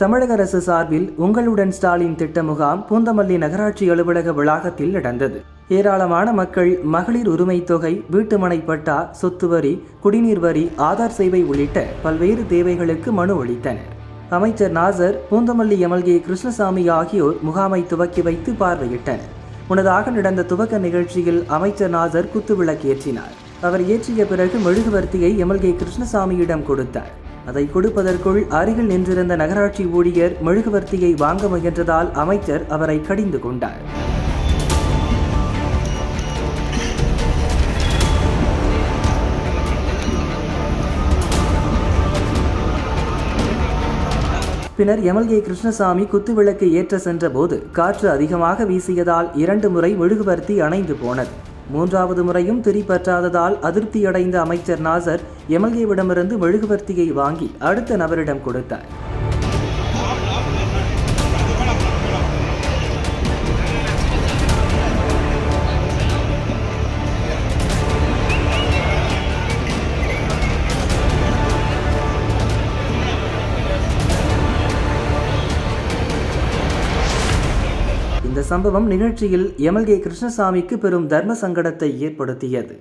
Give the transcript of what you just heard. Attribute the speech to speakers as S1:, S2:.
S1: தமிழக அரசு சார்பில் உங்களுடன் ஸ்டாலின் திட்ட முகாம் பூந்தமல்லி நகராட்சி அலுவலக வளாகத்தில் நடந்தது. ஏராளமான மக்கள் மகளிர் உரிமை தொகை வீட்டுமனை பட்டா சொத்து வரி குடிநீர் வரி ஆதார் சேவை உள்ளிட்ட பல்வேறு தேவைகளுக்கு மனு அளித்தனர். அமைச்சர் நாசர் பூந்தமல்லி எம்எல்ஏ கிருஷ்ணசாமி ஆகியோர் முகாமை துவக்கி வைத்து பார்வையிட்டனர். முன்னதாக நடந்த துவக்க நிகழ்ச்சியில் அமைச்சர் நாசர் குத்துவிளக்கேற்றினார் அவர் ஏற்றிய பிறகு மெழுகுவர்த்தியை எம்எல்ஏ கிருஷ்ணசாமியிடம் கொடுத்தார். அதை கொடுப்பதற்குள் அருகில் நின்றிருந்த நகராட்சி ஊழியர் மெழுகுவர்த்தியை வாங்க முயன்றதால் அமைச்சர் அவரை கடிந்து கொண்டார். பின்னர் எம்எல்ஏ கிருஷ்ணசாமி குத்துவிளக்கு ஏற்ற சென்றபோது காற்று அதிகமாக வீசியதால் இரண்டு முறை மெழுகுவர்த்தி அணைந்து போனது. மூன்றாவது முறையும் திரி பற்றாததால் அதிருப்தியடைந்த அமைச்சர் நாசர் எம்எல்ஏவிடமிருந்து மெழுகுவர்த்தியை வாங்கி அடுத்த நபரிடம் கொடுத்தார். இந்த சம்பவம் நிகழ்ச்சியில் எம்எல்ஏ கிருஷ்ணசாமிக்கு பெரும் தர்ம சங்கடத்தை ஏற்படுத்தியது.